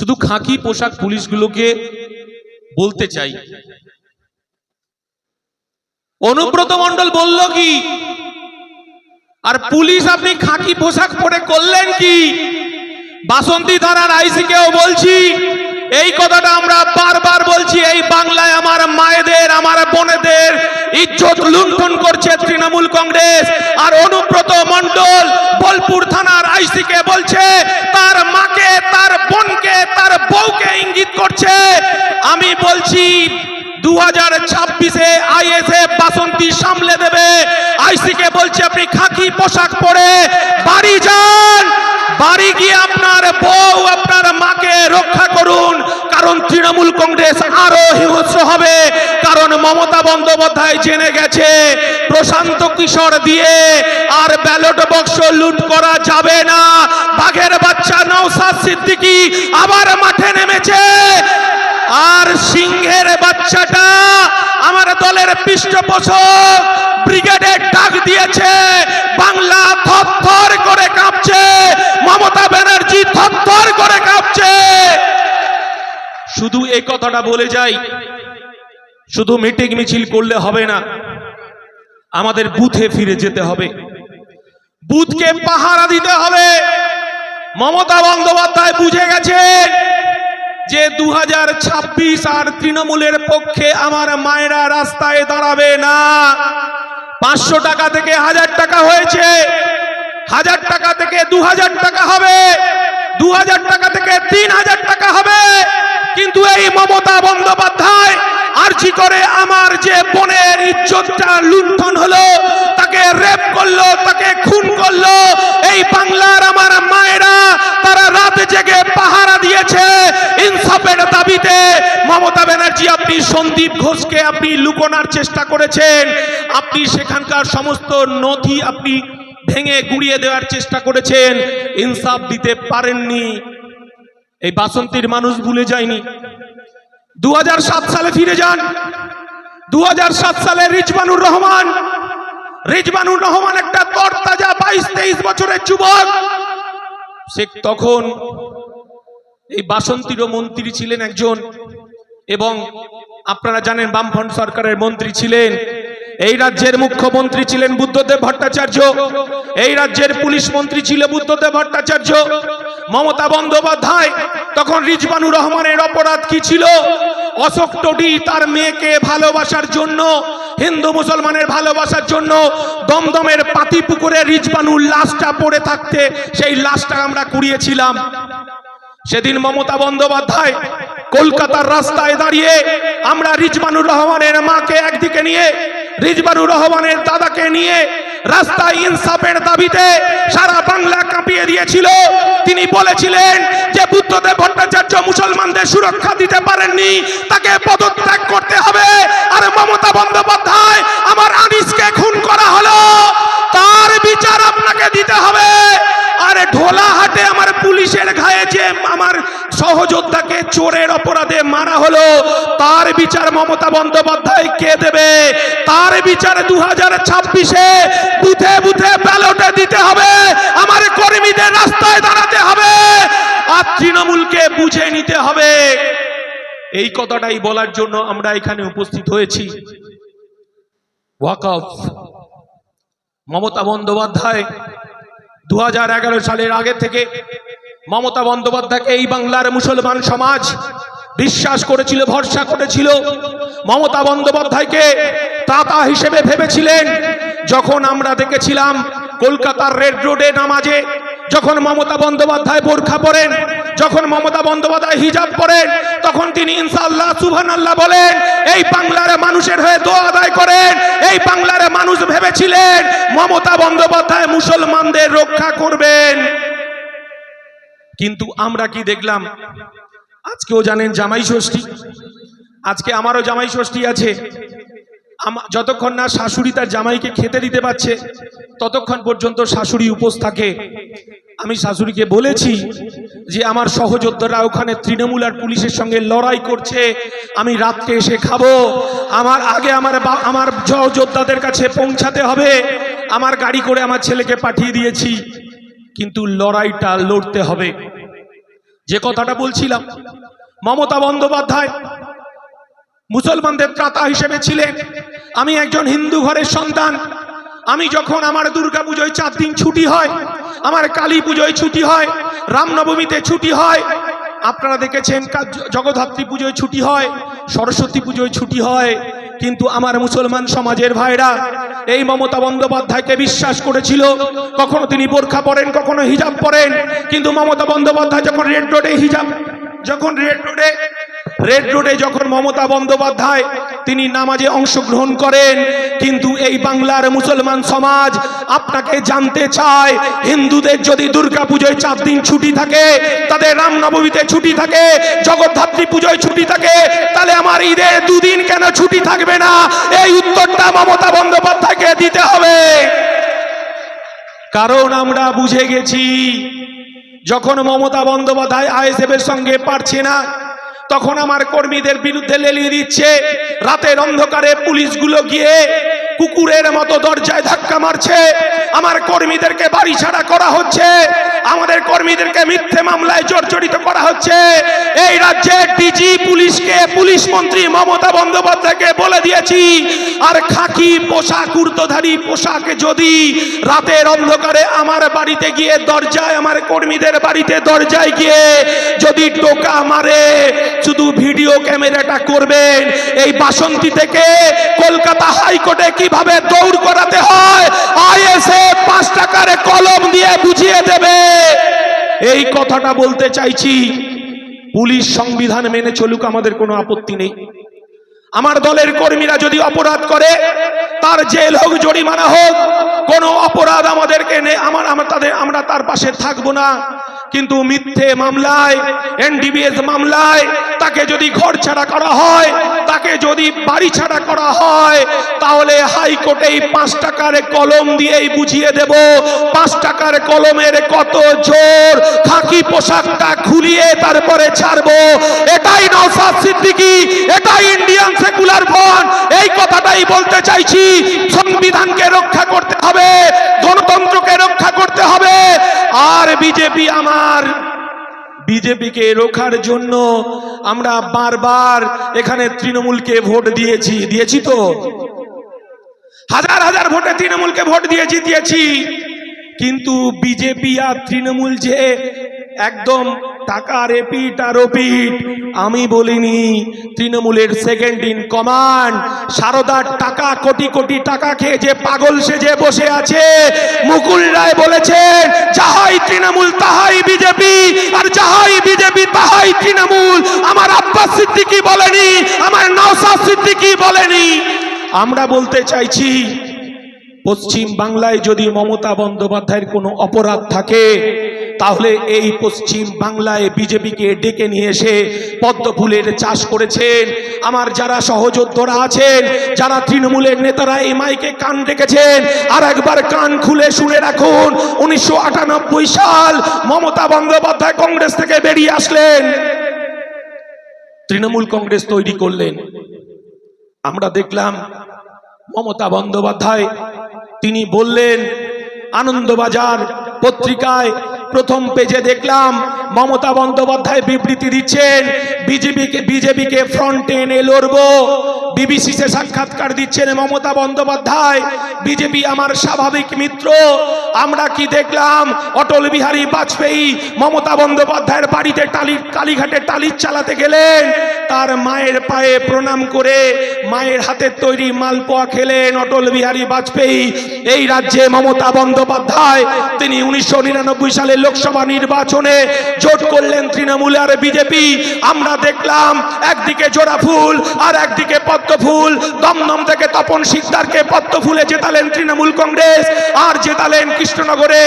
শুধু খাকি পোশাক পুলিশগুলোকে বলতে চাই। অনুব্রত মণ্ডল বলল কি, আর পুলিশ আপনি খাকি পোশাক পরে করলেন কি? বাসন্তী ধারার আইসিকেও বলছি, এই কথাটা আমরা বারবার বলছি, এই বাংলায় আমার মায়েদের, আমার বোনেদের ইজ্জত লুণ্ঠন করছে তৃণমূল কংগ্রেস। আর অনুব্রত মণ্ডল বোলপুর থানার আইসিকে বলছে, তার মাকে করছে। আমি বলছি দু হাজার ছাব্বিশে আইএসএফ বাসন্তী সামলে দেবে। আইসিকে বলছে, আপনি খাকি পোশাক পরে বাড়ি যান। বাড়ি গিয়ে আপনার বউ, আপনার মাকে রক্ষা করুন। কারণ তৃণমূল কংগ্রেস আরও হিংস্র হবে। কারণ মমতা বন্দ্যোপাধ্যায় জেনে গেছে, প্রশান্ত কিশোর দিয়ে আর ব্যালট বক্স লুট করা যাবে না। বাঘের বাচ্চা নৌসাদ সিদ্দিকি আবার নেমেছে আর সিংহের বাচ্চাটা আমার দলের পৃষ্ঠপোষক ব্রিগেডের ডাক দিয়েছে। বাংলা থরথর করে কাঁপছে। মমতা ব্যানার্জি থরথর করে কাঁপছে। শুধু এই কথাটা বলে যাই, শুধু মিটিং মিছিল করলে হবে না, আমাদের বুথে ফিরে যেতে হবে। বুথকে পাহারা দিতে হবে। মমতা বন্দ্যোপাধ্যায় বুঝে গেছেন যে দু হাজার ছাব্বিশ আর তৃণমূলের পক্ষে আমার মায়েরা রাস্তায় দাঁড়াবে না। পাঁচশো টাকা থেকে হাজার টাকা হয়েছে। হাজার টাকা থেকে দু হাজার টাকা হবে। দু হাজার টাকা থেকে তিন হাজার টাকা হবে। কিন্তু এই মমতা বন্দ্যোপাধ্যায় আর্জি করে আমার যে বোনের ইজ্জতটা লুণ্ঠন হলো, তাকে রেপ করল, তাকে খুন করল, এই বাংলার আমার মায়েরা তারা রাত জেগে পাহারা দিয়েছে। ইনসাফের দাবিতে মমতা ব্যানার্জি, আপনি সন্দীপ ঘোষকে আপনি লুকোনার চেষ্টা করেছেন। আপনি সেখানকার সমস্ত নথি আপনি ভেঙে গুড়িয়ে দেওয়ার চেষ্টা করেছেন। ইনসাফ দিতে পারেননি। এই বাসন্তীর মানুষ ভুলে যায়নি। দুহাজার সাত সালে ফিরে যান। দু হাজার সাত সালে রিজবানুর রহমান। রিজবানুর রহমান একটা তরতাজা বাইশ তেইশ বছরের যুবক। সে তখন এই বাসন্তীরও মন্ত্রী ছিলেন একজন এবং আপনারা জানেন বামফ্রন্ট সরকারের মন্ত্রী ছিলেন। এই রাজ্যের মুখ্যমন্ত্রী ছিলেন বুদ্ধদেব ভট্টাচার্য। এই রাজ্যের পুলিশ মন্ত্রী ছিল বুদ্ধদেব ভট্টাচার্য। মমতা বন্দ্যোপাধ্যায়, তখন রিজবানুর রহমানের অপরাধ কি ছিল? অশোক টডি তার মেয়েকে ভালোবাসার জন্য, হিন্দু মুসলমানের ভালোবাসার জন্য দমদমের পাতিপুকুরে রিজবানুর লাশটা পড়ে থাকতে, সেই লাশটা আমরা কুড়িয়েছিলাম। সেদিন মমতা বন্দ্যোপাধ্যায় কলকাতার রাস্তায় দাঁড়িয়ে আমরা রিজবানুর রহমানের মাকে একদিকে নিয়ে, রিজবানুর রহমানের দাদাকে নিয়ে রাস্তায় ইনসাফের দাবিতে সারা বাংলা কাঁপিয়ে দিয়েছিল। তিনি বলেছিলেন যে বুদ্ধদেব ভট্টাচার্য মুসলমানদের সুরক্ষা দিতে পারেননি, তাকে পদত্যাগ করতে হবে। আর মমতা বন্দ্যোপাধ্যায়, আমার আনিসকে খুন করা হলো, তার বিচার আপনাকে দিতে হবে। আরে আমার পুলিশের ঘায়ে যে আমার সহযোদ্ধাকে চোরের অপরাধে মারা হলো, তার বিচার মমতা বন্দ্যোপাধ্যায় কে দেবে? তার বিচার দু হাজার ছাব্বিশে বুথে বুথে ব্যালটে দিতে হবে। আমার কর্মীদের রাস্তায় দাঁড়াতে হবে। আর তৃণমূলকে বুঝে নিতে হবে। এই কথাটাই বলার জন্য আমরা এখানে উপস্থিত হয়েছি। ওয়াকফ। মমতা বন্দ্যোপাধ্যায় দু হাজার এগারো সালের আগে থেকে মমতা বন্দ্যোপাধ্যায়কে এই বাংলার মুসলমান সমাজ বিশ্বাস করেছিল, ভরসা করেছিল। মমতা বন্দ্যোপাধ্যায়কে তাতা হিসেবে ভেবেছিলেন। যখন আমরা দেখেছিলাম কলকাতার রেড রোডে নামাজে, যখন মমতা বন্দ্যোপাধ্যায় বোরখা পরেন, যখন মমতা বন্দ্যোপাধ্যায় হিজাব পরেন, তখন তিনি ইনশাআল্লাহ সুবহান আল্লাহ বলেন, এই বাংলার মানুষের হয়ে দোয়া আদায় করেন। এই বাংলার মানুষ ভেবেছিলেন মমতা বন্দ্যোপাধ্যায় মুসলমানদের রক্ষা করবেন। কিন্তু আমরা কি দেখলাম? আজকেও জানেন জামাই ষষ্ঠী। আজকে আমারও জামাই ষষ্ঠী আছে। যতক্ষণ না শাশুড়ি তার জামাইকে খেতে দিতে পারছে, ততক্ষণ পর্যন্ত শাশুড়ি উপোস থাকে। আমি শাশুড়িকে বলেছি যে, আমার সহযোদ্ধারা ওখানে তৃণমূল আর পুলিশের সঙ্গে লড়াই করছে, আমি রাত্রে এসে খাব। আমার আগে আমার আমার সহযোদ্ধাদের কাছে পৌঁছাতে হবে। আমার গাড়ি করে আমার ছেলেকে পাঠিয়ে দিয়েছি। কিন্তু লড়াইটা লড়তে হবে। যে কথাটা বলছিলাম, মমতা বন্দ্যোপাধ্যায় মুসলমানদের ত্রাতা হিসেবে ছিলেন। আমি একজন হিন্দু ঘরের সন্তান। আমি যখন আমার দুর্গা পুজোয় চার দিন ছুটি হয়, আমার কালী পুজোয় ছুটি হয়, রামনবমীতে ছুটি হয়, আপনারা দেখেছেন জগদ্ধাত্রী পুজোয় ছুটি হয়, সরস্বতী পুজোয় ছুটি হয় কিন্তু আমার মুসলমান সমাজের ভাইরা, এই মমতা বন্দ্যোপাধ্যায়কে বিশ্বাস করেছিল। কখনো তিনি বোরখা পরেন, কখনো হিজাব পরেন, কিন্তু মমতা বন্দ্যোপাধ্যায় যখন রেড রোডে হিজাব, যখন রেড রোডে রেড রোডে যখন মমতা বন্দ্যোপাধ্যায় তিনি নামাজে অংশগ্রহণ করেন, কিন্তু এই বাংলার মুসলমান সমাজ আপনাকে জানতে চায়, হিন্দুদের যদি দুর্গা পুজোয় চার দিন ছুটি থাকে, তাদের রামনবমীতে ছুটি থাকে, জগদ্ধাত্রী পুজোয় ছুটি থাকে, তাহলে আমার ঈদের দুদিন কেন ছুটি থাকবে না? এই উত্তরটা মমতা বন্দ্যোপাধ্যায়কে দিতে হবে। কারণ আমরা বুঝে গেছি, যখন মমতা বন্দ্যোপাধ্যায় আইএসএফ এর সঙ্গে পারছে না তখন আমার কর্মীদের বিরুদ্ধে লেলিয়ে দিচ্ছে। রাতের অন্ধকারে পুলিশগুলো গিয়ে কুকুরের মতো দরজায় ধাক্কা মারছে। আমার কর্মীদেরকে বাড়ি ছাড়া করা হচ্ছে। আমাদের কর্মীদেরকে মিথ্যে মামলায় জর্জরিত করা হচ্ছে। এই রাজ্যে ডিজি পুলিশ মন্ত্রী মমতা বন্দ্যোপাধ্যায়কে বলে দিয়েছি, আর খাকি পোশাক কুর্তধারী পোশাক যদি রাতের অন্ধকারে আমার বাড়িতে গিয়ে দরজায়, আমার কর্মীদের বাড়িতে দরজায় গিয়ে যদি টোকা মারে, শুধু ভিডিও ক্যামেরাটা করবেন। এই বাসন্তী থেকে কলকাতা হাইকোর্টে কীভাবে দৌড় করাতে হয় আইএসএ পাঁচ টাকার কলম দিয়ে বুঝিয়ে দেবে। এই কথাটা বলতে চাইছি পুলিশ সংবিধান মেনে চলুক, আমাদের কোনো আপত্তি নেই। আমার দলের কর্মীরা যদি অপরাধ করে, তার জেল হোক, জরিমানা হোক, কোনো অপরাধ আমাদেরকে আমার, আমরা তাদের, আমরা তার পাশে থাকব না। কিন্তু মিথ্যে মামলায়, এনডিবিএস মামলায়, তাকে যদি ঘর ছাড়া করা হয়, তাকে যদি বাড়ি ছাড়া করা হয়, তাহলে হাইকোর্টে পাঁচ টাকার কলম দিয়েই বুঝিয়ে দেব, পাঁচ টাকার কলমের কত জোর পোশাকটা তারপরে ছাড়বো। এটাই নওসাদ সিদ্দিকী, এটাই ইন্ডিয়ান সেকুলার ফ্রন্ট এই কথাটাই বলতে চাইছি, সংবিধানকে রক্ষা করতে হবে, গণতন্ত্রকে রক্ষা করতে হবে। আর বিজেপি আমার, বিজেপিকে রোখার জন্য আমরা বারবার এখানে তৃণমূলকে ভোট দিয়েছি। দিয়েছি তো? হাজার হাজার ভোটে তৃণমূলকে ভোট দিয়েছি দিয়েছি। কিন্তু বিজেপি আর তৃণমূল যে একদম টাকা রেপিট আর ওপিট আমি বলিনি, তৃণমূলের সেকেন্ড ইন কমান্ড সারদার টাকা, কোটি কোটি টাকা খেয়ে যে পাগল সেজে বসে আছে, মুকুল রায় বলেছেন, যাহাই তৃণমূল তাহাই বিজেপি, আর যাহাই বিজেপি তাহাই তৃণমূল, আমার আব্বাস সিদ্দিকি বলেনি, আমার নওসাদ সিদ্দিকি বলেনি। আমরা বলতে চাইছি, পশ্চিম বাংলায় যদি মমতা বন্দ্যোপাধ্যায়ের কোনো অপরাধ থাকে তাহলে এই পশ্চিম বাংলায় বিজেপিকে ডেকে নিয়ে এসে পদ্ম ফুলের চাষ করেছেন। আমার যারা সহযোদ্ধারা আছেন, যারা তৃণমূলের নেতারা এই মাইকে কান ডেকেছেন আর একবার কান খুলে শুনে রাখুন, উনিশশো আটানব্বই সাল মমতা বন্দ্যোপাধ্যায় কংগ্রেস থেকে বেরিয়ে আসলেন। তৃণমূল কংগ্রেস তৈরি করলেন। আমরা দেখলাম মমতা বন্দ্যোপাধ্যায়, তিনি বললেন, আনন্দবাজার পত্রিকায় প্রথম পেজে দেখলাম মমতা বন্দ্যোপাধ্যায় বিবৃতি দিচ্ছেন, বিজেপিকে বিজেপিকে ফ্রন্টে এনে লড়বো। বিবিসিতে সাক্ষাৎকার দিচ্ছেন মমতা বন্দ্যোপাধ্যায়, বিজেপি আমার স্বাভাবিক মিত্র। আমরা কি দেখলাম? অটল বিহারী বাজপেয়ী মমতা বন্দ্যোপাধ্যায়ের বাড়িতে টালি, কালীঘাটে টালির চালাতে গেলেন। তার মায়ের পায়ে প্রণাম করে মায়ের হাতের তৈরি মালপোয়া খেলেন অটল বিহারী বাজপেয়ী। এই রাজ্যে মমতা বন্দ্যোপাধ্যায়, তিনি উনিশশো নিরানব্বই সালে লোকসভা নির্বাচনে জোট করলেন তৃণমূল আর বিজেপি। আমরা দেখলাম একদিকে জোড়া ফুল আর একদিকে পদ্ম ফুল। দমদম থেকে তপন সিকদারকে পদ্ম ফুলে জেতালেন তৃণমূল কংগ্রেস। আর জেতালেন কৃষ্ণনগরে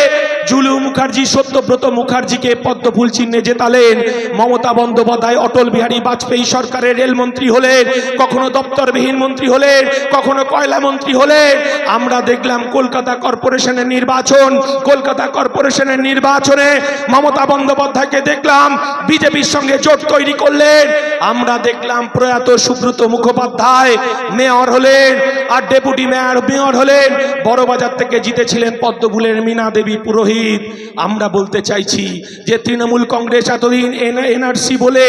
জুলু মুখার্জি, সত্যব্রত মুখার্জিকে পদ্ম ফুল চিহ্নে জেতালেন। মমতা বন্দ্যোপাধ্যায়, অটল বিহারী বাজপেয়ী সরকারের রেলমন্ত্রী হলেন, কখনো দপ্তরবিহীন মন্ত্রী হলেন, কখনো কয়লা মন্ত্রী হলেন। আমরা দেখলাম কলকাতা কর্পোরেশনের নির্বাচন, কলকাতা কর্পোরেশনের নির্বাচনে মমতা বন্দ্যোপাধ্যায়কে দেখলাম বিজেপির সঙ্গে জোট তৈরি করলেন। আমরা দেখলাম প্রয়াত সুব্রত মুখোপাধ্যায়, মেয়র হলেন আর ডেপুটি মেয়র মেয়র হলেন। বড়বাজার থেকে জিতেছিলেন পদ্মফুলের মীনা দেবী পুরোহিত। আমরা বলতে চাইছি যে তৃণমূল কংগ্রেস এতদিন এনআরসি বলে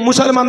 মুসলমান